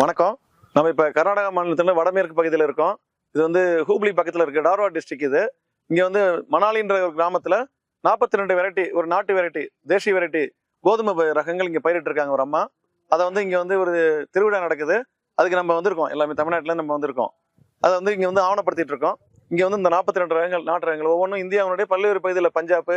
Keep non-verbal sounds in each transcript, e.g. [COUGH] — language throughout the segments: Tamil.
வணக்கம். நம்ம இப்போ கர்நாடகா மாநிலத்தில் வடமேற்கு பகுதியில் இருக்கோம். இது வந்து ஹூப்ளி பக்கத்தில் இருக்கு டார்வாட் டிஸ்ட்ரிக் இது. இங்கே வந்து மணாலின்ற ஒரு கிராமத்தில் நாற்பத்தி ரெண்டு வெரைட்டி ஒரு நாட்டு வெரைட்டி தேசிய வெரைட்டி கோதுமை ரகங்கள் இங்கே பயிரிட்டு இருக்காங்க ஒரு அம்மா. அதை வந்து இங்கே வந்து ஒரு திருவிழா நடக்குது. அதுக்கு நம்ம வந்திருக்கோம். எல்லாமே தமிழ்நாட்டில் நம்ம வந்திருக்கோம். அதை வந்து இங்கே வந்து ஆவணப்படுத்திட்டு இருக்கோம். இங்கே வந்து இந்த நாற்பத்தி ரெண்டு ரகங்கள் நாட்டு ரகங்கள் ஒவ்வொன்றும் இந்தியாவுடைய பல்வேறு பகுதியில் பஞ்சாப்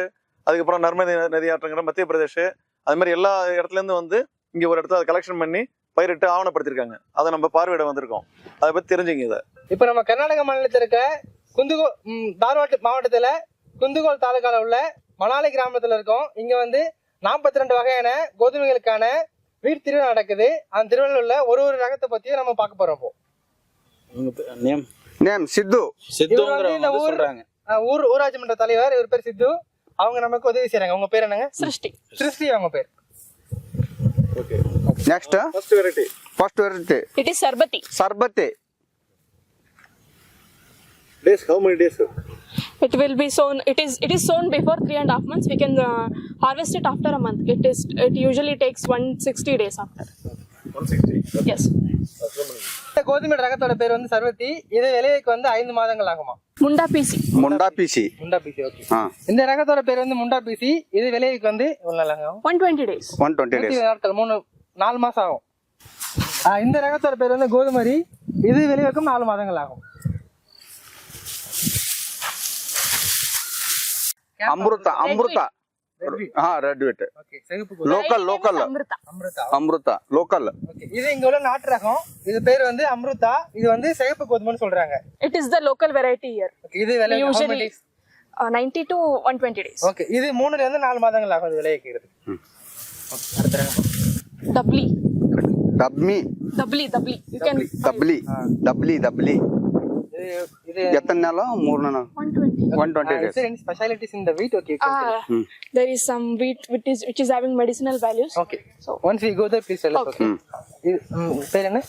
அதுக்கப்புறம் நர்மதி நதி ஆற்றங்கிற மத்திய பிரதேஷ் அது மாதிரி எல்லா இடத்துலேருந்து வந்து இங்கே ஒரு இடத்துல அதை கலெக்ஷன் பண்ணி பயிரிட்டு ஆவணப்படுத்திருக்காங்க. அதை நம்ம பார்வையிட வந்திருக்கோம். அதை பத்தி தெரிஞ்சுங்க இதை. இப்ப நம்ம கர்நாடக மாநிலத்தில் இருக்க குந்துகோ தார்வாட்டு மாவட்டத்துல குந்துகோல் தாலுக்கால உள்ள மணாலி கிராமத்துல இருக்கோம். இங்க வந்து நாற்பத்தி ரெண்டு வகையான கோதுமைகளுக்கான வீட்டு திருவிழா நடக்குது. அந்த திருவிழா உள்ள ஒரு ஒரு ரகத்தை பத்தியும் நம்ம பார்க்க போறோம் இப்போ. நேம்? நேம் சித்து. சித்து இந்த ஊர் ஊர் ஊராட்சி மன்ற தலைவர் இவர் பேர் சித்து. அவங்க நமக்கு உதவி செய்யறாங்க உங்க பேர் என்னங்க? சிருஷ்டி. சிருஷ்டி அவங்க பேர். Okay. Next first variety first variety it is Sharbati Sharbati days how many days it will be sown it is it is sown before three and a half months we can uh, harvest it after a month it is it usually takes 160 days after 160 yes கோதுமையோட ரகத்தோட பேர் வந்து சர்வத்தி இது விளையக்கு வந்து ஐந்து மாதங்கள் ஆகுமா முண்டா பீசி முண்டா பீசி முண்டா பீசி ஓகே இந்த ரகத்தோட பேர் வந்து முண்டா பீசி இது விளையக்கு வந்து எவ்வளவு நாள் ஆகும் one twenty days one twenty days நாட்கள் மூணு நாலு மாதம் ஆகும். இந்த ரகத்தோட பேர் வந்து கோதுமரி. இது வெளிவக்கம் நாலு மாதங்கள் ஆகும் Amrita Amrita. Local local Amrita. Local இது இங்க உள்ள நாட்டு ரகம். இது பேர் வந்து அமிர்தா. இது வந்து சிகப்பு கோதுமைன்னு சொல்றாங்க. It is the local variety year இது usually ninety to one twenty days okay இது மூணுல நாலு மாதங்கள் ஆகும் இது விளைவிக்கிறது அடுத்த ரகம். டப்ளி டப்மி டப்ளி டப்ளி யூ கேன் டப்ளி டப்ளி டப்ளி எத்தனை நாளும் மூணு நாள்? One twenty specialities in the wheat okay some wheat wit is which is having values okay once we go there please எல்லாம் ஓகே பேர் என்ன?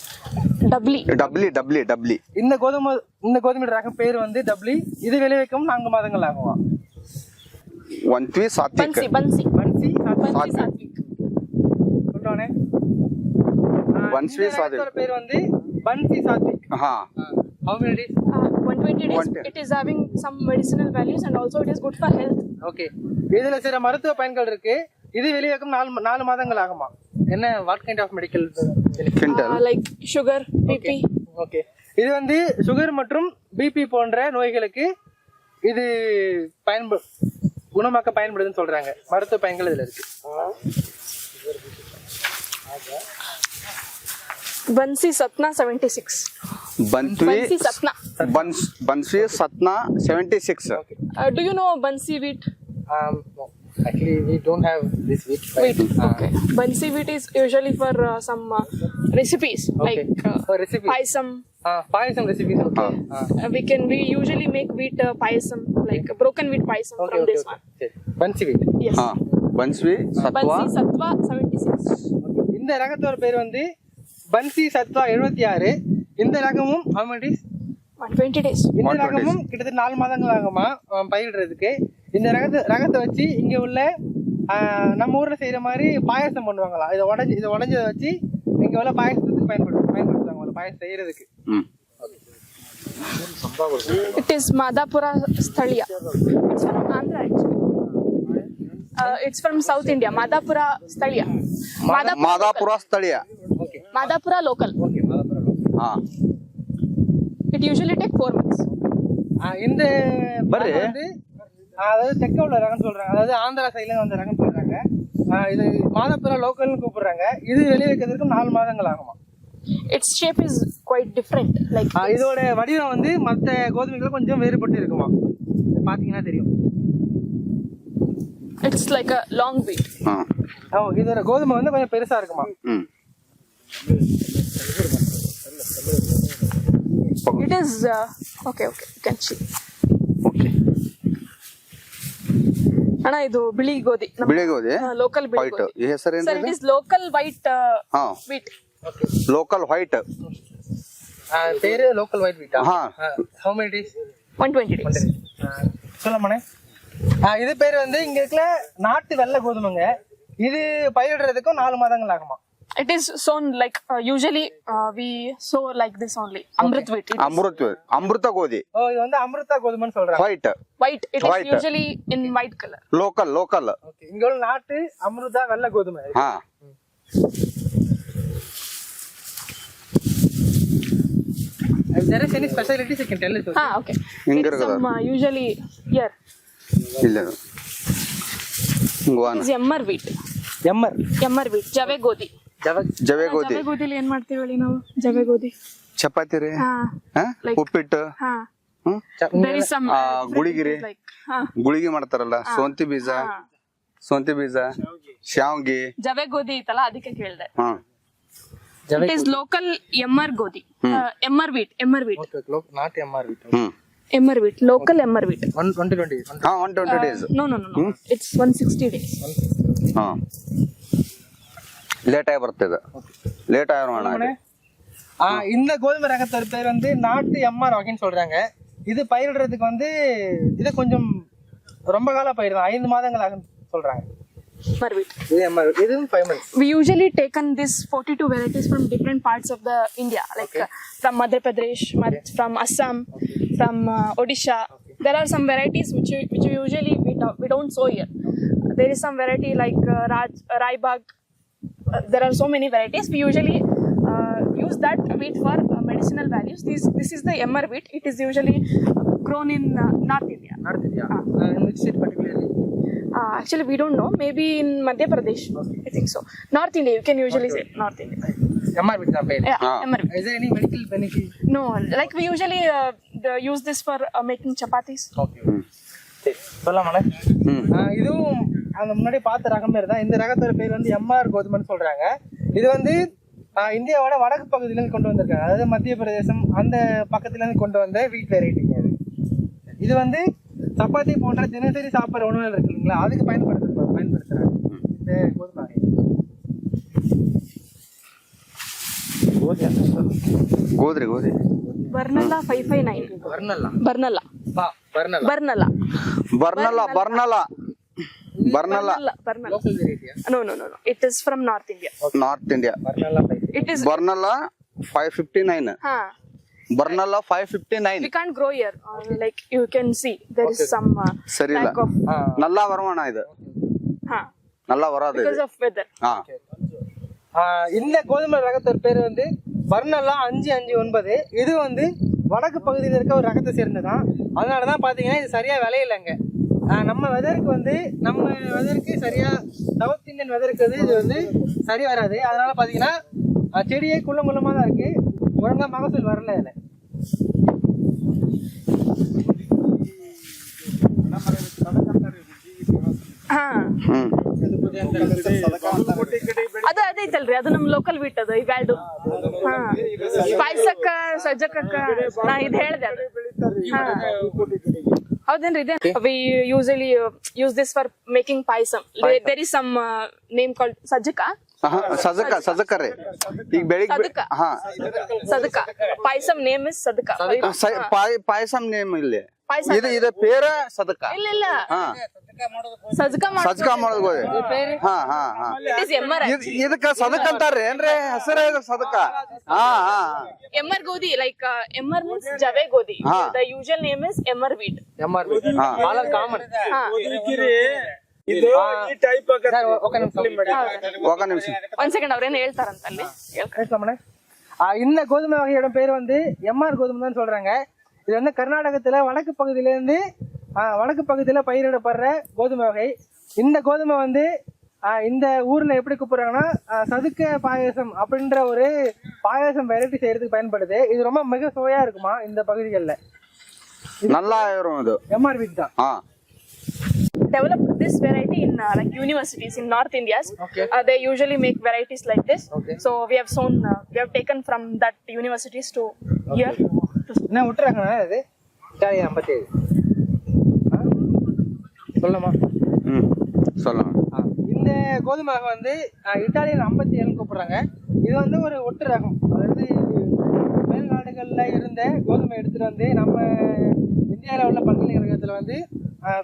டப்ளி டப்ளி டப்ளி டப்ளி இந்த கோதுமை இந்த கோதுமை ரகம் பேர் வந்து டப்ளி இது விளைவிக்கும் நான்கு மாதங்கள் ஆகும்? ஒன் த்ரீ சாத்விக் பன்சி பன்சி பன்சி சாத்விக் బన్సీ సాదిక్ పేరు ఉంది బన్సీ సాదిక్ హా how many days 120 it is is some some values and also it is good good health okay okay. இதுல சில மருத்துவ பயன்கள் இருக்கு. இது வெளியாகும் நாலு நாலு மாதங்கள் ஆகுமா? என்ன what kind of medical like sugar BP okay இது வந்து சுகர் மற்றும் பிபி போன்ற நோய்களுக்கு இது பயன்படு குணமாக்க பயன்படுதுன்னு சொல்றாங்க. மருத்துவ பயன்கள் இதுல இருக்கு. bansi satna 76 ಬಂತ್ವಿ bansi satna buns Bansi Satna seventy six uh, do you know bansi wheat Um, no. Actually, we don't have this wheat. wheat okay bansi wheat is usually for uh, some uh, recipes Okay. like uh, [LAUGHS] For recipe. payasam Uh, payasam recipes. Okay. Uh, uh, we can we usually make wheat uh, payasam like a broken wheat payasam okay, from okay, this okay. one சரி. பன்சி wheat. yes ಹಾ ಬನ್ಸ್ವಿ ಸತ್ವಾ bansi satwa 76 Okay. இந்த ரகத்தோட பேர் வந்து பன்சி சத்வா எழுபத்தி ஆறு. இந்த ரகமும் days? 120 days. இந்த 120 ரகமும் கிட்டத்தட்ட நாலு மாதங்கள் ஆகுமா பயிரிடுறதுக்கு இந்த ரகத்தை ரகத்தை வச்சு இங்க உள்ள நம்ம ஊர்ல செய்யற மாதிரி பாயாசம் பண்ணுவாங்களாம் இதை உடஞ்சி இதை உடஞ்சதை வச்சு இங்க உள்ள பாயாசத்துக்கு பயன்படுத்து பயன்படுத்துவாங்க பாயாசம் செய்யறதுக்கு. Hmm it is madapura sthalia it's from andhra actually uh, it's from south india. Madapura sthalia madapura, Madhapura local Okay, Madhapura local. Ah. It usually take four months. இந்த பரு அதாவது தெற்க உள்ள ரகம் சொல்றாங்க. அதாவது ஆந்திரா சைட்ல வந்து ரகம் சொல்றாங்க. இது மாதப்புற லோக்கல்னு கூப்பிடுறாங்க. இது வெளியே வைக்கிறதுக்கு நாலு மாதங்கள் ஆகுமா? It's shape is quite different like இதோட வடிவம் வந்து மற்ற கோதுமைகள் கொஞ்சம் வேறுபட்டு இருக்குமா? பாத்தீங்கன்னா தெரியும். It's like a long wheat beat இதோட கோதுமை வந்து கொஞ்சம் பெருசா இருக்குமா? it is uh, okay okay you can see okay ಅಣ್ಣ ಇದು ಬಿಳಿ ಗೋಧಿ ಬಿಳಿ ಗೋಧಿ ಲೋಕಲ್ ಬಿಳಿ ವೈಟ್ ಗೋಧಿ ಈ ಹೆಸರು ಸರ್ ಇಟ್ ಏನ್ರಿ ಇಸ್ ಲೋಕಲ್ ವೈಟ್ ಹಾ ವೀಟ್ ಲೋಕಲ್ ವೈಟ್ ஆஹ், பேரு லோக்கல் ஒயிட் வீட்டா ಹಾ how many days one twenty days சொல்லமாண்ணே ஆஹ், இது பேர் வந்து இங்க இருக்கிற நாட்டு வெள்ளை கோதுமைங்க இது பயிரிடுறதுக்கும் நாலு மாதங்கள் ஆகுமா it is sown like usually we so like this only Amrit wheat Amrit Amrit கோதி ஓ இது வந்து அமிர்த கோதுமைன்னு சொல்றாங்க white white it is usually in white colour local local okay இங்க உள்ள நாட்டு அமிர்தா வெள்ள கோதுமை ஆ If there is any specialities, you can tell us. Ah, okay. It is um, uh, usually here. Illa. Go on. It is MR wheat. MR. MR wheat. Jave godi. ಜವೆ ಗೋಧಿ ಜವೆ ಏನ್ ಮಾಡ್ತೀವಿ ನಾವು? ಜವೆ ಗೋಧಿ ಚಪಾತಿ ರೀ? ಹಾ. ಉಪ್ಪಿಟ್ಟು? ಹಾ. ಗುಳಿಗಿರಿ. ಹಾ. ಗುಳಿಗೆ ಮಾಡ್ತಾರಲ್ಲ ಸೋಂತಿ ಬೀಜ. ಸೋಂತಿ ಬೀಜ ಶಾವ್ಗಿ ಜವೆ ಗೋಧಿ ಐತಲ್ಲ ಅದಕ್ಕೆ ಕೇಳ್ದೆ. It is local M R ಗೋಧಿ. M R wheat M R wheat not M R wheat hmm. R wheat local M R wheat one twenty twenty ಹಾ one twenty days no no no it's one sixty days ಹಾ. ಲೇಟ್ ಆಗಿ ಬರ್ತದೆ ಲೇಟ್ ಆಗಿರೋಣ இந்த கோதுமை ரகத்தோட பேர் வந்து நாட்டு எம்ஆர் வகைன்னு சொல்றாங்க இது பயிரிடுறதுக்கு வந்து இது கொஞ்சம் ரொம்ப கால பயிர் தான் ஐந்து மாதங்கள் ஆகும் சொல்றாங்க ಎಮ್ಮರ್ ವೀಟ್ இது எம்ஆர் இதுவும் five months we usually taken this 42 varieties from different parts of the India, like uh, from Madhya Pradesh, Mad- from Assam, from uh, Odisha. There are some varieties which we, which we usually we, do, we don't sow here. There is some variety like uh, Raj, Raibag. Uh, there are so many varieties. We usually uh, use that wheat for uh, medicinal values. This this is the emmer wheat. It is usually grown in uh, North India. North India which state particularly Uh, actually, we don't know. Maybe in Madhya Pradesh. I think so. North India. You can usually say North India. Emmer wheat தான் பேர் Yeah, Ah. emmer wheat. Is any medical benefit No, like we usually uh, the, use this for uh, making chapatis. Okay சரி சொல்லலாமாண்ணே ಹ್ಮ್ ஆஹ் இதுவும் அந்த முன்னாடி பார்த்த ரகமே தான். இந்த ரகத்தோட பேர் வந்து எம்ஆர் கோதுமைன்னு சொல்றாங்க. இது வந்து இந்தியாவோட வடக்கு பகுதியிலேருந்து கொண்டு வந்திருக்காங்க. அதாவது மத்திய பிரதேசம் அந்த பக்கத்துலேருந்து கொண்டு வந்த வீட் வெரைட்டிங்க அது இது வந்து சப்பாத்தி போன்ற தினசரி சாப்பிட்ற உணவுகள் இருக்கு இல்லைங்களா? அதுக்கு பயன்படுத்த பயன்படுத்துறாங்க. இந்த கோதுமை கோதுரை கோதுரை. Barnala five five nine Barnala Barnala Barnala Barnala Barnala Barnala no no no no it is from North India North India it is Barnala five fifty nine ಹಾ Barnala five fifty nine we can grow year like you can see there is some ಸರಿ ಇಲ್ಲ இது ಹಾ நல்லா வராது பிகாஸ் ஆஃப் வெதர் ஆ இந்த கோதுமை ரகத்தோட பேர் வந்து பர்னல்லா அஞ்சு அஞ்சு ஒன்பது. இது வந்து வடக்கு பகுதியில் இருக்க ஒரு ரகத்தை சேர்ந்ததான் அதனால தான் பார்த்தீங்கன்னா இது சரியாக விளையில்லைங்க நம்ம வெதருக்கு வந்து நம்ம வெதருக்கு சரியா சவுத் இந்தியன் வெதருக்கு வந்து இது வந்து சரி வராது அதனால பார்த்தீங்கன்னா ஆஹ் செடியே குள்ளம் குள்ளமாக தான் இருக்கு ஒழுங்கா மகசூல் வரல இதில் Huh. ಹ್ಮ್ ಅದು ಅದೈತಲ್ರಿ ಅದು ನಮ್ ಲೋಕಲ್ ವೀಟ್ ಅದು ಈಗ ಇದು ಹಾ ಪಾಯ್ಸಕ್ಕ ಸಜ್ಜಕಕ್ಕ ನಾ ಇದ್ ಹೇಳ್ದೆ ಅದು. ಹಾ. ಹೌದೇನ್ರಿ ಇದೆ we usually use this for making payasam there is some name called sajjaka. ಸದಕ ಸದಕ ರೀ. ಈಗ ಬೆಳಿಗ್ಗೆ ಹಾ. ಸದಕ. ಪಾಯಸಮ್ ನೇಮ್ ಇಸ್ ಸದಕ. ಸ- ಪಾಯ್- ನೇಮ್ ಇಲ್ಲಿ. ಪಾಯಸ. ಇದು ಇದ ಪೇರ ಸದಕ. ಇಲ್ಲ ಇಲ್ಲ. ಹಾ. ಸದಕ ಸಜ್ಕ ಮಾಡೋದು ಹಾ ಹಾ ಹಾ. ಇದಕ್ಕ ಸದಕ ಅಂತಾರ್ರಿ. ಏನ್ರಿ? ಹೆಸರ ಇದ್ರ ಸದಕ. ಹಾ ಹಾ. ಎಮ್ಮರ್ ಗೋಧಿ ಲೈಕ್ ಎಮ್ಮರ್ ಮೀನ್ಸ್ ಜವೆ ಗೋಧಿ. The usual name is emmer wheat M R B ಹಾ. ಕಾಮನ್ ಕಾಮನ್ ಹಾ ಸರ್ ఒక నిమిషం ఒక ನಿಮಿಷ ಒಂದ್ ಸೆಕೆಂಡ್ ಅವ್ರೇನ್ ಹೇಳ್ತಾರಂತ ಅಲ್ಲಿ ಹೇಳ್ಕ- பேசலாமண்ணே ஆஹ் இந்த கோதுமை வகையோட பேர் வந்து எம்ஆர் கோதுமை தான் சொல்றாங்க இது வந்து கர்நாடகத்துல வடக்கு பகுதியில இருந்து ஆஹ் வடக்கு பகுதியில பயிரிடப்படுற கோதுமை வகை இந்த கோதுமை வந்து ஆஹ் இந்த ஊர்ல எப்படி கூப்பிடுறாங்கன்னா ஆஹ் சதுக்க பாயாசம் அப்படின்ற ஒரு பாயாசம் வெரைட்டி செய்யறதுக்கு பயன்படுது இது ரொம்ப மிக சுவையா இருக்குமா இந்த பகுதிகளில் நல்லா ಇರೋ ಇದು எம்ஆர் வீட் தான் ಹಾ Developed this variety in uh, like universities in North India's. Okay. Uh, they usually make varieties like this. Okay. So we have sown, uh, we have taken from that universities to here. என்ன விட்டுறாங்கண்ணா இது சரி ஐம்பத்தேழு சொல்லலாமா ಹ್ಮ್ சொல்லுங்க ஆ, இந்த கோதுமை ரகம் வந்து ஆ, இத்தாலியன் ஐம்பத்தி ஏழு கூப்பிடுறாங்க இது வந்து ஒரு ஒட்டு ரகம் அதாவது மேல்நாடுகளில் இருந்த கோதுமை எடுத்துட்டு வந்து நம்ம இந்தியாவில் உள்ள பல்கலைக்கழகத்தில் வந்து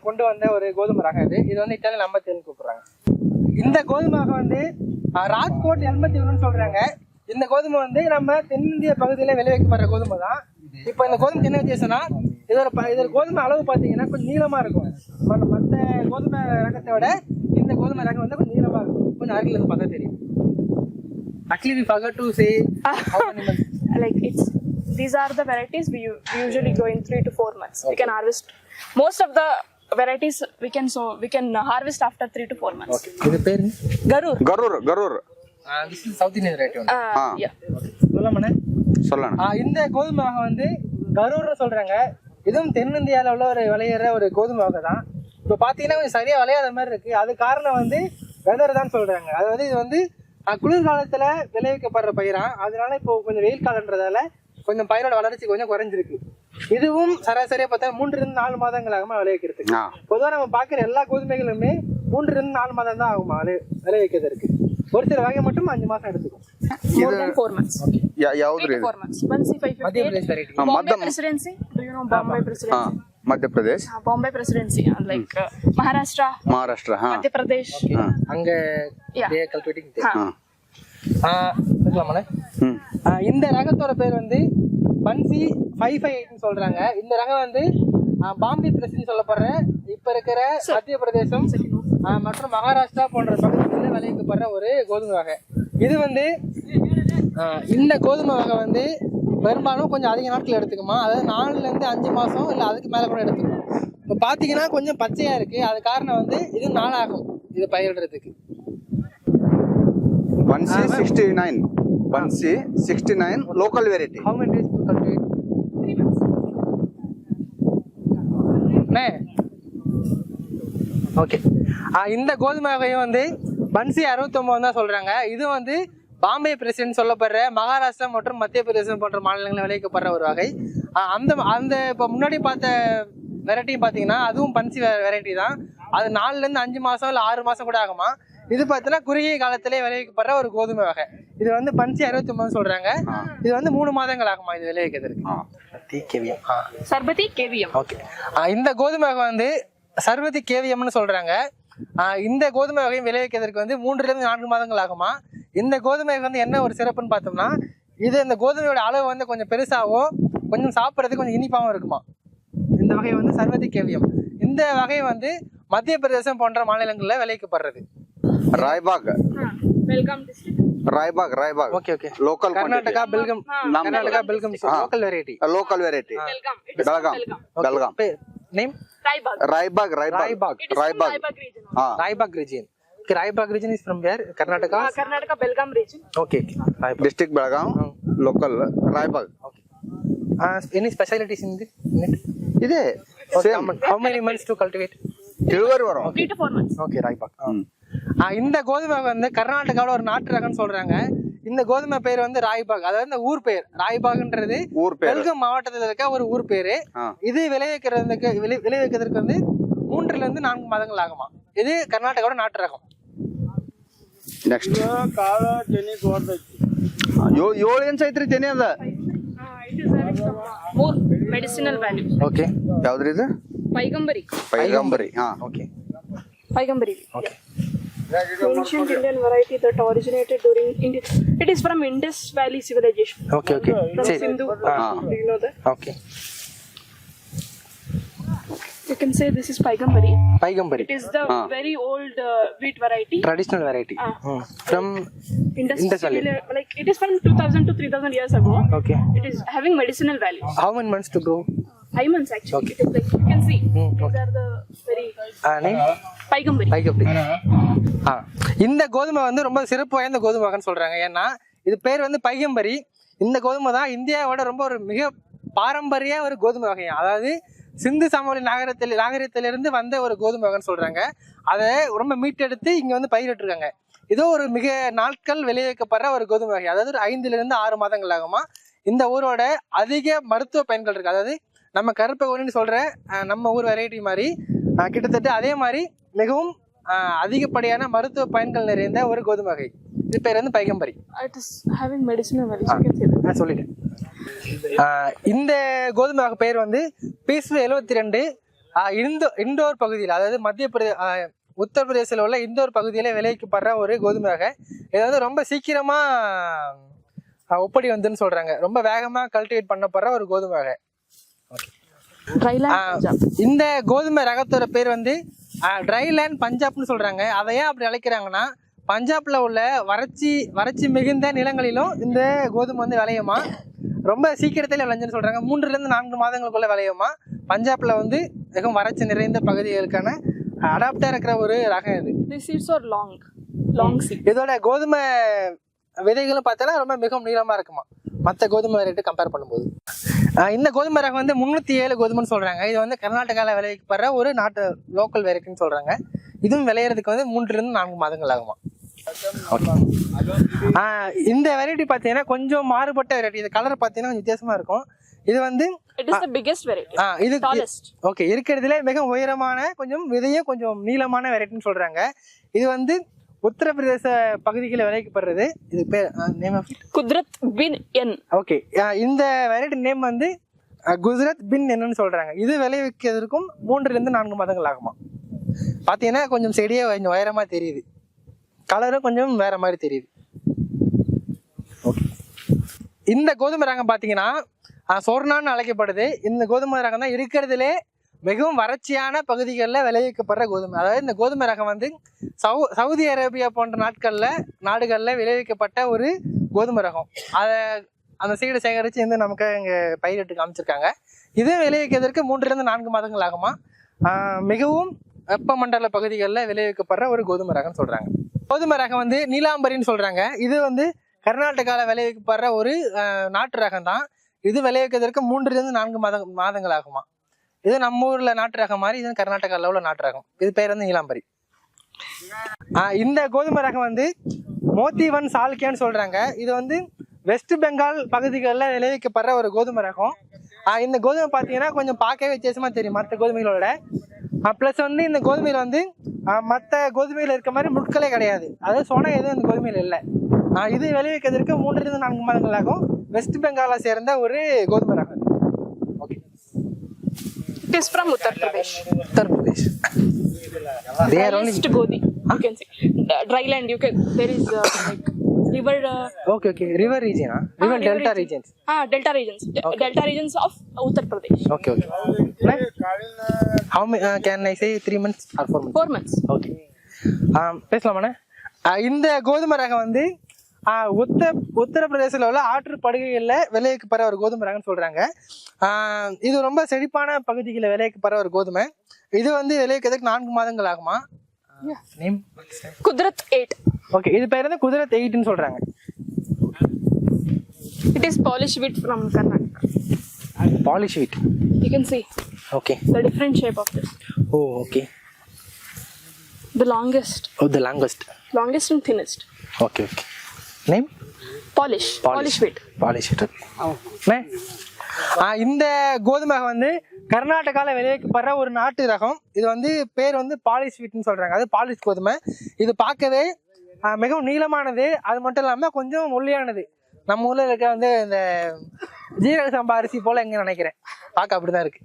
கொண்டு வந்த ஒரு கோதுமை ரகம் இது. இது வந்து இத்தாலியன் ஐம்பத்தி கூப்பிடுறாங்க. இந்த கோதுமை ரகம் வந்து ராஜ்கோட் எண்பத்தி சொல்றாங்க. இந்த கோதுமை வந்து நம்ம தென்னிந்திய பகுதியில விளைவிக்கப்படுற கோதுமை தான். இப்போ இந்த கோதுமை என்ன வித்தியாசம்னா இதோட இதோட கோதுமை அளவு பார்த்தீங்கன்னா கொஞ்சம் நீளமா இருக்கும். மற்ற மற்ற கோதுமை ரகத்தை விட இந்த கோதுமை ரகம் வந்து கொஞ்சம் நீளமா இருக்கும். கொஞ்சம் அருகில் இருந்து பார்த்தா தெரியும். Actually, we forgot to say how [LAUGHS] many months. like it's these are the varieties we, we usually grow in three to four months. We can harvest most of the varieties we can so we can harvest after three to four months. இது பேரு garur. Karur Karur this is South Indian variety ஒன்று சொல்லணும். ஆஹ் இந்த கோதுமை வகை வந்து கரூர்னு சொல்றாங்க. இதுவும் தென்னிந்தியாவில் உள்ள ஒரு விளையிற ஒரு கோதுமை வகை தான். இப்போ பார்த்தீங்கன்னா கொஞ்சம் சரியா விளையாத மாதிரி இருக்கு. அது காரணம் வந்து வெதர் தான் சொல்றாங்க. அதாவது இது வந்து குளிர்காலத்துல விளைவிக்கப்படுற பயிரா. அதனால இப்போ கொஞ்சம் வெயில் காலன்றதால கொஞ்சம் பயிரோட வளர்ச்சி கொஞ்சம் குறைஞ்சிருக்கு. இதுவும் சராசரியா பார்த்தா மூன்று இருந்து நாலு மாதங்களாகமா விளைவிக்கிறது பொதுவா நம்ம பாக்குற எல்லா கோதுமைகளுமே மூன்று இருந்து நாலு மாதம் தான் ஆகும் விளை விளைவிக்கிறதுக்கு. ஒரு சில வகை மட்டும் அஞ்சு மாசம் எடுத்துக்கும். ಮಧ್ಯ ಪ್ರದೇಶ್ ಬಾಂಬೆ ಪ್ರೆಸಿಡೆನ್ಸಿ ಲೈಕ್ ಮಹಾರಾಷ್ಟ್ರ ಮಹಾರಾಷ್ಟ್ರ ಮಧ್ಯ ಪ್ರದೇಶ್ ಹಂಗೆ ಕಲ್ಟಿವೇಟಿಂಗ್ ಹಾ இந்த ரகத்தோட பேர் வந்து பன்சி ஃபைவ் ஃபைவ் எயிட்னு சொல்றாங்க. இந்த ரகம் வந்து பாம்பே பிரசின்னு சொல்லப்படுற இப்ப இருக்கிற மத்திய பிரதேசம் மற்றும் மகாராஷ்டிரா போன்ற பகுதிகளில் விளைவிக்கப்படுற ஒரு கோதுமை வகை. இது வந்து இந்த கோதுமை வகை வந்து பெரும்பாலும் கொஞ்சம் அதிக நாட்கள் எடுத்துக்குமா? அதாவது நாலுலேருந்து அஞ்சு மாதம் இல்லை அதுக்கு மேலே கூட எடுத்துக்கும்? இப்போ பார்த்தீங்கன்னா கொஞ்சம் பச்சையாக இருக்குது அது காரணம் வந்து இது நாளாகும். இது பயிரிடுறதுக்கு. One sixty nine 1C, 69, local variety. How many days to cultivate? Three months. Okay இந்த கோதுமை வகையும் வந்து பன்சி அறுபத்தொம்பது தான் சொல்கிறாங்க இது வந்து பாம்பே பிரசிடென்ட் சொல்லப்படுற மகாராஷ்டிரா மற்றும் மத்திய பிரதேசம் போன்ற மாநிலங்களில் விளைவிக்கப்படுற ஒரு வகை அந்த அந்த இப்போ முன்னாடி பார்த்த வெரைட்டியும் பார்த்தீங்கன்னா அதுவும் பன்சி வெரைட்டி தான் அது நாலுலேருந்து அஞ்சு மாதம் இல்லை ஆறு மாதம் கூட ஆகுமா இது பார்த்தீங்கன்னா குறுகிய காலத்திலே விளைவிக்கப்படுற ஒரு கோதுமை வகை. இது வந்து பன்சி அறுபத்தொம்பது சொல்றாங்க. இது வந்து மூணு மாதங்கள் ஆகுமா இது விளைவிக்கிறதுக்கு? கேவியம். kvm okay. இந்த கோதுமை வகை வந்து சர்வதி கேவியம்னு சொல்றாங்க. இந்த கோதுமை வகையும் விளைவிக்கிறதுக்கு வந்து மூன்றுல இருந்து நான்கு மாதங்கள் ஆகுமா? இந்த கோதுமை வகை வந்து என்ன ஒரு சிறப்புன்னு பார்த்தோம்னா இது இந்த கோதுமையோட அளவு வந்து கொஞ்சம் பெருசாகவும் கொஞ்சம் சாப்பிட்றதுக்கு கொஞ்சம் இனிப்பாகவும் இருக்குமா? இந்த வகை வந்து சர்வதி கேவியம். இந்த வகை வந்து மத்திய பிரதேசம் போன்ற மாநிலங்களில் விளைவிக்கப்படுறது. Raibag Belgaum district Raibag Raibag okay okay local Karnataka Belgaum Karnataka Belgaum local variety local variety Belgaum Belgaum name Raibag Raibag Raibag Raibag region Raibag region is from where Karnataka Karnataka Belgaum region okay district Belgaum local Raibag any specialities in this ಇದೆ same how many months to cultivate ತಿಳುವರ್ ವರ 3 ಟು 4 ಮಂತ್ಸ್ ಓಕೆ ರಾಯಬಾಗ್ இந்த கோதுமை வந்து கர்நாடகாவில் ஒரு நாட்டு ரகம்னு சொல்றாங்க இந்த கோதுமை பேர் வந்து ராய்பாக் அதாவது இந்த ஊர் பேர் ராய்பாக்ன்றது ஊர் பேர் பெல்கம் மாவட்டத்தில் இருக்க ஒரு ஊர் பேரு ஆ. இது விளைவிக்கிறதுக்கு விளை விளைவிக்கிறதுக்கு வந்து மூன்றுல இருந்து நான்கு மாதங்கள் ஆகுமா இது கர்நாடகாவோட நாட்டு ரகம் ನೆಕ್ಸ್ಟ್ ಏಳು ಇಂಚ್ ಐತ್ರಿ ತೆನೆ ಅದ uh, it is having some uh, more medicinal value okay ಯಾವ್ದ್ರಿ ಇದು paigambari ಪೈಗಂಬರಿ ಹಾ okay paigambari okay ancient Indian variety that originated during India. It is from Indus Valley civilization. Okay, okay. From Say, Sindhu. Ah. Do you know that? Okay. You can say this is Paigambari. Paigambari. It is the ah. very old uh, wheat variety. Traditional variety. Ah. From Indus, Indus Valley. like it is from 2000 to 3000 years ago. Okay. It is having medicinal value. How many months to grow? Five months actually. Okay. like you can see Hmm, these are the very name paigambari Paigambari ஆ இந்த கோதுமை வந்து ரொம்ப சிறப்பு வாய்ந்த கோதுமை வகைன்னு சொல்றாங்க. ஏன்னா இது பேர் வந்து பையம்பரி. இந்த கோதுமை தான் இந்தியாவோட ரொம்ப ஒரு மிக பாரம்பரிய ஒரு கோதுமை வகை அதாவது சிந்து சமவெளி நாகரத்தில் நாகரிகத்திலிருந்து வந்த ஒரு கோதுமை வகைன்னு சொல்றாங்க. அதை ரொம்ப மீட்டெடுத்து இங்க வந்து பயிரிட்டிருக்காங்க. இதோ ஒரு மிக நாட்கள் விளைவிக்கப்படுற ஒரு கோதுமை வகை. அதாவது ஒரு ஐந்துல இருந்து ஆறு மாதங்கள் ஆகுமா. இந்த ஊரோட அதிக மருத்துவ பயன்கள் இருக்கு. அதாவது நம்ம கருப்பகோலின்னு சொல்ற அஹ், நம்ம ஊர் வெரைட்டி மாதிரி கிட்டத்தட்ட அதே மாதிரி மிகவும் அதிகப்படியான மருத்துவ பயன்கள் நிறைந்த ஒரு கோதுமை வகை. இது பேர் வந்து பைகம்பரி. நான் சொல்லிட்டேன். இந்த கோதுமை வகை பேர் வந்து பீஸ்வு எழுபத்தி ரெண்டு இந்தோ இண்டோர் பகுதியில் அதாவது மத்திய பிரதே அஹ், உத்தரப்பிரதேசில் உள்ள இந்தோர் பகுதியில விளைவிக்கப்படுற ஒரு கோதுமை வகை. இது வந்து ரொம்ப சீக்கிரமா அஹ், ஒப்படி வந்துன்னு சொல்றாங்க. ரொம்ப வேகமா கல்டிவேட் பண்ணப்படுற ஒரு கோதுமை வகை. இந்த கோதுமை ரகத்தோட பேர் வந்து ட்ரைலேண்ட் பஞ்சாப்னு சொல்றாங்க. அதை ஏன் அப்படி அழைக்கிறாங்கன்னா பஞ்சாப்ல உள்ள வறட்சி வறட்சி மிகுந்த நிலங்களிலும் இந்த கோதுமை வந்து விளையுமா? ரொம்ப சீக்கிரத்தில் விளைஞ்சுன்னு சொல்றாங்க. மூன்றுல இருந்து நான்கு மாதங்களுக்குள்ள விளையுமா? பஞ்சாப்ல வந்து மிகவும் வறட்சி நிறைந்த பகுதிகளுக்கான அடாப்டா இருக்கிற ஒரு ரகம் இது. Seeds are long, long seed. இதோட கோதுமை விதைகளும் பார்த்தோன்னா ரொம்ப மிகவும் நீளமா இருக்குமா? மற்ற கோதுமை ரேட்டு கம்பேர் பண்ணும்போது. இந்த கோதுமை ரகம் வந்து முந்நூற்றி ஏழு கோதுமைன்னு சொல்றாங்க. இது வந்து கர்நாடகாவில் விளைவிக்கப்படுற ஒரு நாட்டு லோக்கல் வெரைட்டின்னு சொல்றாங்க. இதுவும் விளையிறதுக்கு வந்து மூன்றிலிருந்து நான்கு மாதங்கள் ஆகுமா? இந்த வெரைட்டி பார்த்தீங்கன்னா கொஞ்சம் மாறுபட்ட வெரைட்டி இது கலர் பார்த்தீங்கன்னா கொஞ்சம் வித்தியாசமா இருக்கும். இது வந்து இது. ஓகே இருக்கிறதுல மிக உயரமான கொஞ்சம் விதையும் கொஞ்சம் நீளமான வெரைட்டின்னு சொல்றாங்க. இது வந்து உத்தரப்பிரதேச பகுதிகளில் விளைவிக்கப்படுறது இது பேர் name of Kudrat bin N. Okay இந்த வெரைட்டி நேம் வந்து குஜராத் பின் என்னன்னு சொல்றாங்க. இது விளைவிக்கிறதுக்கும் மூன்றுல இருந்து நான்கு மாதங்கள் ஆகுமா? பார்த்தீங்கன்னா கொஞ்சம் செடியே கொஞ்சம் உயரமா தெரியுது. கலரும் கொஞ்சம் வேற மாதிரி தெரியுது. ஓகே இந்த கோதுமை ரகம் பார்த்தீங்கன்னா சொர்ணான்னு அழைக்கப்படுது. இந்த கோதுமை ரகம் தான் இருக்கிறதுலே மிகவும் வறட்சியான பகுதிகளில் விளைவிக்கப்படுற கோதுமை. அதாவது இந்த கோதுமை ரகம் வந்து சவு சவுதி அரேபியா போன்ற நாட்களில் நாடுகளில் விளைவிக்கப்பட்ட ஒரு கோதுமை ரகம். அதை அந்த சீடை சேகரித்து வந்து நமக்கு இங்கே பயிரிட்டு காமிச்சிருக்காங்க. இது விளைவிக்கிறதுக்கு மூன்றுலேருந்து நான்கு மாதங்கள் ஆகுமா? மிகவும் வெப்பமண்டல பகுதிகளில் விளைவிக்கப்படுற ஒரு கோதுமை ரகம்னு சொல்கிறாங்க கோதுமை ரகம் வந்து நீலாம்பரின்னு சொல்கிறாங்க இது வந்து கர்நாடகாவில் விளைவிக்கப்படுற ஒரு நாட்டு ரகம் தான் இது விளைவிக்கிறதுக்கு மூன்றுலேருந்து நான்கு மாத மாதங்கள் ஆகுமா? இது நம்ம ஊர்ல நாட்டு ரகம் மாதிரி இது கர்நாடகாவில் உள்ள நாட்டு ரகம் இது பேர் வந்து நீலாம்பரி. இந்த கோதுமை ரகம் வந்து மோத்திவன் சால்கேன்னு சொல்றாங்க. இது வந்து வெஸ்ட் பெங்கால் பகுதிகளில் விளைவிக்கப்படுற ஒரு கோதுமை ரகம். இந்த கோதுமை பார்த்தீங்கன்னா கொஞ்சம் பார்க்கவே வித்தியாசமா தெரியும் மற்ற கோதுமைகளோட. ப்ளஸ் வந்து இந்த கோதுமையில் வந்து மற்ற கோதுமையில் இருக்க மாதிரி முட்களே கிடையாது. அதாவது சொன எதுவும் இந்த கோதுமையில் இல்லை. இது விளைவிக்கிறதுக்கு மூன்றிலிருந்து நான்கு மாதங்கள் ஆகும். வெஸ்ட் பெங்காலை சேர்ந்த ஒரு கோதுமை ரகம். It is from Uttar Pradesh. Uttar Pradesh They are only Driest Godi, you can say. Uh, Dryland, you can. There is uh, like river. Uh, okay okay river ரீஜனா river river delta region. Regions ah, delta regions. De- Delta regions of Uttar Pradesh. Okay okay how may can I say three months or four months Four months. Okay பேசலாமாண்ணே ஆஹ் இந்த கோதுமை ரகம் வந்து ஆஹ் உத்த உத்தரப்பிரதேசத்தில் உள்ள ஆற்று படுகைகளில் விளைவிக்கப்படுற ஒரு கோதுமை ரகம்னு சொல்கிறாங்க இது ரொம்ப செழிப்பான பகுதிகளில் விளைவிக்கப்படுற ஒரு கோதுமை. இது வந்து விளைவிக்கிறதுக்கு நான்கு மாதங்கள் ஆகுமா? Name Kudrat 8. ஓகே இது பேர் வந்து குதிரை எயிட்னு சொல்கிறாங்க It is polished wheat from Karnataka. Polish wheat You can see okay the different shape of this. Oh okay The longest, oh the longest longest and thinnest. Okay okay name wheat. Polish அண்ணே ஆ, இந்த கோதுமை வந்து கர்நாடகாவில் விளைவிக்கப்படுற ஒரு நாட்டு ரகம். இது வந்து பேர் வந்து பாலிஷ் வீட்னு சொல்றாங்க. அது பாலிஷ் கோதுமை. இது பார்க்கவே மிகவும் நீளமானது. அது மட்டும் இல்லாமல் கொஞ்சம் ஒல்லியானது நம்ம ஊர்ல இருக்க வந்து இந்த ஜீரக சம்பா அரிசி போல எங்க நினைக்கிறேன். பார்க்க அப்படிதான் இருக்கு.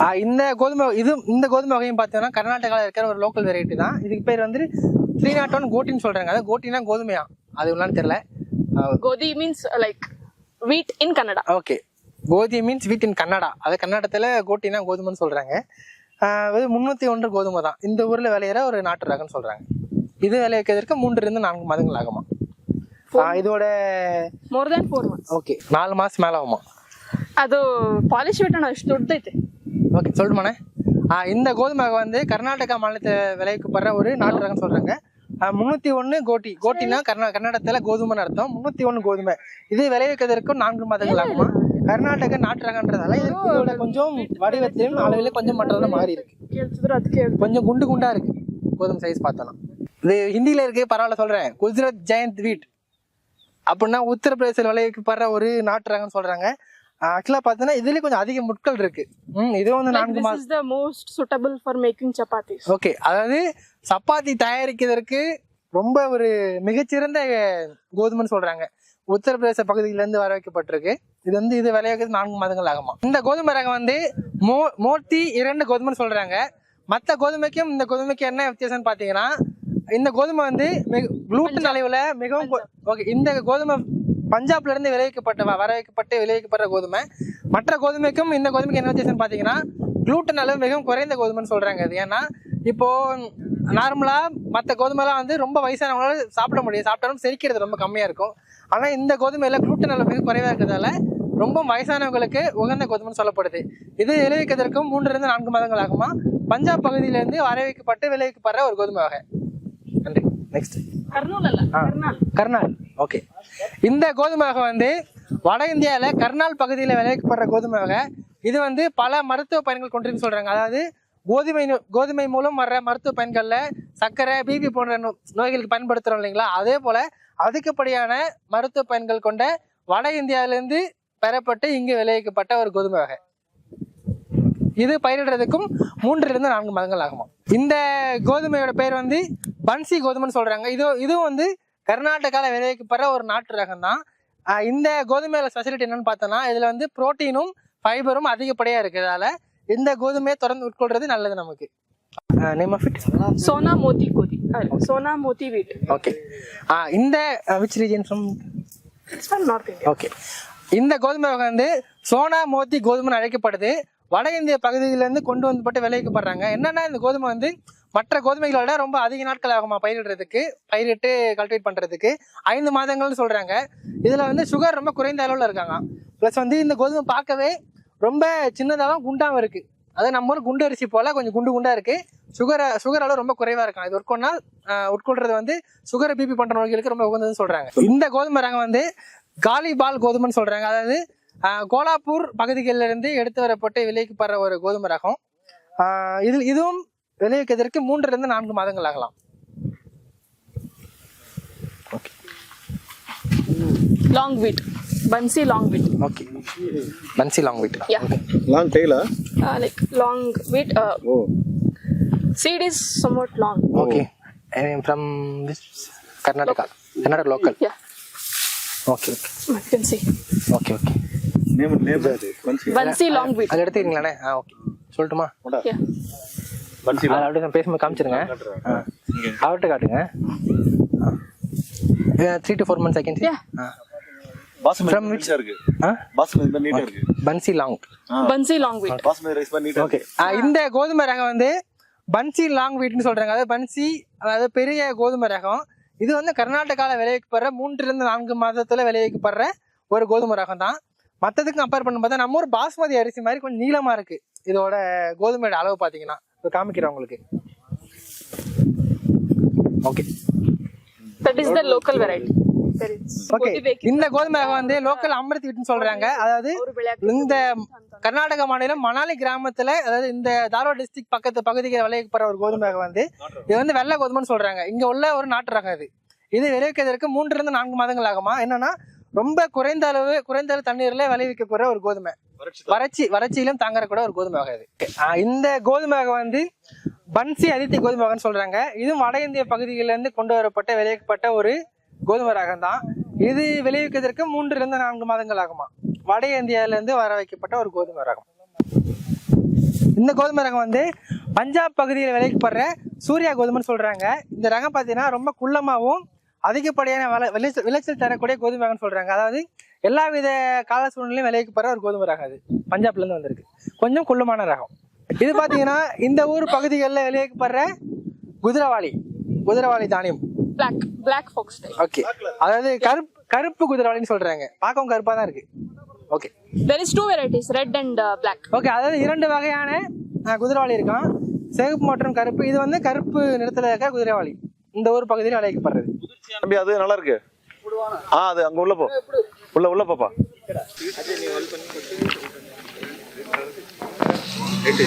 ஆ, இந்த கோதுமை இது இந்த கோதுமை வகையும் பார்த்தீங்கன்னா கர்நாடகாவில் இருக்கிற ஒரு லோக்கல் வெரைட்டி தான். இதுக்கு பேர் வந்து த்ரீ நாட் ஒன் கோட்டின்னு சொல்றாங்க. அதாவது கோட்டினா கோதுமையா? அது என்னன்னு தெரியல Godi means uh, like wheat in Kannada. Okay கோதி மீன்ஸ் வீட் இன் கன்னடா அது கன்னடத்தில் கோட்டினா கோதுமைன்னு சொல்கிறாங்க இது முந்நூற்றி ஒன்று கோதுமை தான் இந்த ஊரில் விளையிற ஒரு நாட்டு ரகம்னு சொல்கிறாங்க இது விளைவிக்கிறதுக்கு மூன்றிலிருந்து நான்கு மாதங்கள் ஆகுமா ஆ, இதோட More than four months. Okay நாலு மாதம் மேலே ஆகுமா ಅದು ಪಾಲಿಶ್ ಬಿಟ್ಟಣ ಅಷ್ಟು ದೊಡ್ಡದೈತೆ ஓகே சொல்லுமாண்ணே ஆ, இந்த கோதுமை வந்து கர்நாடகா மாநிலத்தில் விளைவிக்கப்படுற ஒரு நாட்டு ரகம் சொல்கிறாங்க முந்நூற்றி ஒன்று கோட்டி. கோட்டினா கர்நா கர்நாடகத்தில் கோதுமைன்னு அர்த்தம். முந்நூற்றி ஒன்று கோதுமை. இது விளைவிக்கிறதற்கும் நான்கு மாதங்கள் ஆகுமா? கர்நாடக நாட்டு ரகன்றதால இதோட கொஞ்சம் வடிவத்திலும் அளவில் கொஞ்சம் மற்றதாக மாறி இருக்கு. கொஞ்சம் குண்டு குண்டா இருக்கு. கோதுமை சைஸ் பார்த்தலாம். இது ஹிந்தியில் இருக்கு பரவாயில்ல சொல்கிறேன் குஜராத் ஜெயந்த் வீட். அப்படின்னா உத்தரப்பிரதேசில் விளைவிக்கப்படுற ஒரு நாட்டு ரகம்னு சொல்கிறாங்க ஆக்சுவலாக பார்த்தோன்னா இதுலேயும் கொஞ்சம் அதிக முட்கள் இருக்கு. ம் இது வந்து நான்கு மாதம் the most suitable for making chapatis. Okay அதாவது சப்பாத்தி தயாரிக்கிறதுக்கு ரொம்ப ஒரு மிகச்சிறந்த கோதுமைன்னு சொல்றாங்க. உத்தரப்பிரதேச பகுதியிலேருந்து வர வைக்கப்பட்டிருக்கு. இது வந்து இது விளைவிக்கிறது நான்கு மாதங்கள் ஆகுமா? இந்த கோதுமை ரகம் வந்து மோ மோத்தி இரண்டு கோதுமைன்னு சொல்றாங்க. மற்ற கோதுமைக்கும் இந்த கோதுமைக்கும் என்ன வித்தியாசம்னு பார்த்தீங்கன்னா இந்த கோதுமை வந்து குளூட்டன் அளவில் மிகவும் ஓகே இந்த கோதுமை பஞ்சாப்ல இருந்து விளைவிக்கப்பட்ட வர வைக்கப்பட்டு விளைவிக்கப்படுற கோதுமை. மற்ற கோதுமைக்கும் இந்த கோதுமைக்கு என்ன வித்தியாசம் பார்த்தீங்கன்னா குளூட்டன் அளவு மிகவும் குறைந்த கோதுமைன்னு சொல்றாங்க அது. ஏன்னா இப்போ நார்மலாக மற்ற கோதுமைலாம் வந்து ரொம்ப வயசானவங்களால சாப்பிட முடியும் சாப்பிட்டாலும் செரிக்கிறது ரொம்ப கம்மியாக இருக்கும். ஆனால் இந்த கோதுமையில் குளூட்டன் அளவு மிக குறைவாக இருக்கிறதால ரொம்ப வயசானவங்களுக்கு உகந்த கோதுமைன்னு சொல்லப்படுது. இது விளைவிக்கிறதற்கும் மூன்றிலிருந்து நான்கு மாதங்கள் ஆகுமா? பஞ்சாப் பகுதியிலிருந்து வர வைக்கப்பட்டு விளைவிக்கப்படுற ஒரு கோதுமை வகை. நன்றி. நெக்ஸ்ட் கர்னால் ஓகே இந்த கோதுமை வகை வந்து வட இந்தியாவில் கர்னால் பகுதியில் விளைவிக்கப்படுற கோதுமை வகை இது வந்து பல மருத்துவ பயன்கள் கொண்டிருக்குன்னு சொல்றாங்க. அதாவது கோதுமை கோதுமை மூலம் வர்ற மருத்துவ பயன்களில் சர்க்கரை பிபி போன்ற நோய்களுக்கு பயன்படுத்துறோம் இல்லைங்களா? அதே போல அதிகப்படியான மருத்துவ பயன்கள் கொண்ட வட இந்தியாவிலிருந்து பெறப்பட்டு இங்கு விளைவிக்கப்பட்ட ஒரு கோதுமை வகை இது பயிரிடுறதுக்கும் மூன்றிலிருந்து நான்கு மாதங்கள் ஆகுமா இந்த கோதுமையோட பேர் வந்து பன்சி கோதுமைன்னு சொல்றாங்க. இது இதுவும் வந்து கர்நாடகாவில் விளைவிக்கப்படுற ஒரு நாட்டு ரகம் தான் இந்த கோதுமையில ஸ்பெஷாலிட்டி என்னன்னு பார்த்தோம்னா இதுல வந்து புரோட்டீனும் ஃபைபரும் அதிகப்படியா இருக்கிறதால இந்த கோதுமையை தொடர்ந்து உட்கொள்றது நல்லது நமக்கு. Name of it Sona Moti godhi Sona Moti வீட் ஓகே இந்த விச் ரீஜன் ஃப்ரம் ஓகே இந்த கோதுமை வகை வந்து சோனா மோத்தி கோதுமைன்னு அழைக்கப்படுது. வட இந்திய பகுதியிலேருந்து கொண்டு வந்துப்பட்டு விளைவிக்கப்படுறாங்க. என்னன்னா இந்த கோதுமை வந்து மற்ற கோதுமைகளோட ரொம்ப அதிக நாட்கள் ஆகுமா பயிரிடுறதுக்கு? பயிரிட்டு கல்டிவேட் பண்றதுக்கு? ஐந்து மாதங்கள்னு சொல்றாங்க. இதுல வந்து சுகர் ரொம்ப குறைந்த அளவுல இருக்காங்க. ப்ளஸ் வந்து இந்த கோதுமை பார்க்கவே ரொம்ப சின்னதாகவும் குண்டாவும் இருக்கு. அதாவது நம்ம ஊர் குண்டு அரிசி போல கொஞ்சம் குண்டு குண்டா இருக்கு. சுகர் சுகர் அளவு ரொம்ப குறைவா இருக்கும் இது உட்கொண்டா உட்கொள்றது வந்து சுகர் பிபி பண்ற நோய்களுக்கு ரொம்ப உகந்ததுன்னு சொல்றாங்க. இந்த கோதுமை ரகம் வந்து காலிபால் கோதுமைன்னு சொல்றாங்க. அதாவது கோலாப்பூர் பகுதிகளில் இருந்து எடுத்து வரப்பட்டு விளைவிக்கப்படுற ஒரு கோதுமை ரகம். இதில் இதுவும் விளைவிக்கிறதுக்கு மூன்றுல இருந்து நான்கு மாதங்கள் ஆகலாம். Long wheat Bansi long wheat okay Bansi long wheat yeah long டெய்லா like long wheat oh seed is somewhat long. Okay from Karnataka Karnataka local yeah. Okay can see okay okay name name Bansi Bansi long wheat அது எடுத்துக்கிறீங்களாண்ணே ஆ ஓகே சொல்லட்டுமா? yeah. நான் பேசும்போது காமிச்சிருங்க. ஆ. அவர்கிட்ட காட்டுங்க. Three to four months second From நீட்டா இருக்கு. நீட்டா இருக்கு. பன்சி லாங் பன்சி லாங் வீட் பாசுமதி ரைஸ் மாதிரி நீட்டா ஓகே இந்த கோதுமை ரகம் வந்து பன்சி லாங் வீட்னு சொல்றாங்க. அதாவது பன்சி அதாவது பெரிய கோதுமை ரகம். இது வந்து கர்நாடகாவில் விளைவிக்கப்படுற மூன்றிலிருந்து நான்கு மாதத்துல விளைவிக்கப்படுற ஒரு கோதுமை ரகம் தான். மற்றதுக்கு கம்பேர் பண்ணும்போது நம்ம ஊர் பாஸ்மதி அரிசி மாதிரி கொஞ்சம் நீளமா இருக்கு. இதோட கோதுமையோட அளவு பார்த்தீங்கன்னா. இப்போ காமிக்கிறேன் உங்களுக்கு. Okay variety. there is okay Motivate. இந்த கோதுமை வந்து லோக்கல் அமிர்த் வீட்னு சொல்றாங்க. அதாவது இந்த கர்நாடக மாநிலம் மணாலி கிராமத்துல அதாவது இந்த தார்வாட் டிஸ்ட்ரிக்ட் பக்கத்து பகுதிகளில் விளைவிக்கப்படுற ஒரு கோதுமை வந்து இது வந்து வெள்ளை கோதுமைன்னு சொல்றாங்க. இங்க உள்ள ஒரு நாட்டு ரகம் இது இது விளைவிக்கிறதுக்கு மூன்றுல இருந்து நான்கு மாதங்கள் ஆகுமா? என்னன்னா ரொம்ப குறைந்த அளவு குறைந்த அளவு தண்ணீர்ல விளைவிக்கக்கூடிய ஒரு கோதுமை. வறட்சி வறட்சியிலும் தாங்கக்கூடிய ஒரு கோதுமை வகை இது இந்த கோதுமை வகை வந்து பன்சி அதித்தி கோதுமை வகைன்னு சொல்றாங்க. இதுவும் வட இந்திய பகுதிகளில இருந்து கொண்டு வரப்பட்ட விளைவிக்கப்பட்ட ஒரு கோதுமை ரகம் தான். இது விளைவிக்கிறதுக்கு மூன்றிலிருந்து நான்கு மாதங்கள் ஆகுமா? வட இந்தியாவில இருந்து வர வைக்கப்பட்ட ஒரு கோதுமை ரகம். இந்த கோதுமை ரகம் வந்து பஞ்சாப் பகுதியில் விளைவிக்கப்படுற சூர்யா கோதுமைன்னு சொல்றாங்க. இந்த ரகம் பார்த்தீங்கன்னா ரொம்ப குள்ளமாகவும் அதிகப்படியான விளைச்சல் விளைச்சல் தரக்கூடிய கோதுமை ரகம்னு சொல்றாங்க. அதாவது எல்லா வித கால சூழ்நிலையும் விளைவிக்கப்படுற ஒரு கோதுமை ரகம் அது. பஞ்சாப்ல இருந்து வந்திருக்கு. கொஞ்சம் குள்ளமான ரகம். இது பார்த்தீங்கன்னா இந்த ஊர் பகுதிகளில் விளைவிக்கப்படுற குதிரவாளி குதிரவாளி தானியம். Black black fox type okay அதாவது கருப்பு கருப்பு குதிரவாளின்னு சொல்றாங்க. பார்க்கவும் கருப்பா தான் இருக்கு. Okay there is two varieties red and uh, black. Okay அதாவது இரண்டு வகையான குதிரவாளி இருக்கான். சிவப்பு மற்றும் கருப்பு. இது வந்து கருப்பு நிறத்துல இருக்க குதிரவாளி இந்த ஊர் பகுதியில் விளைவிக்கப்படுறது தம்பி அது நல்லா இருக்கு. ஆ அது அங்க உள்ள போ. உள்ள உள்ள பாப்பா. எட்டு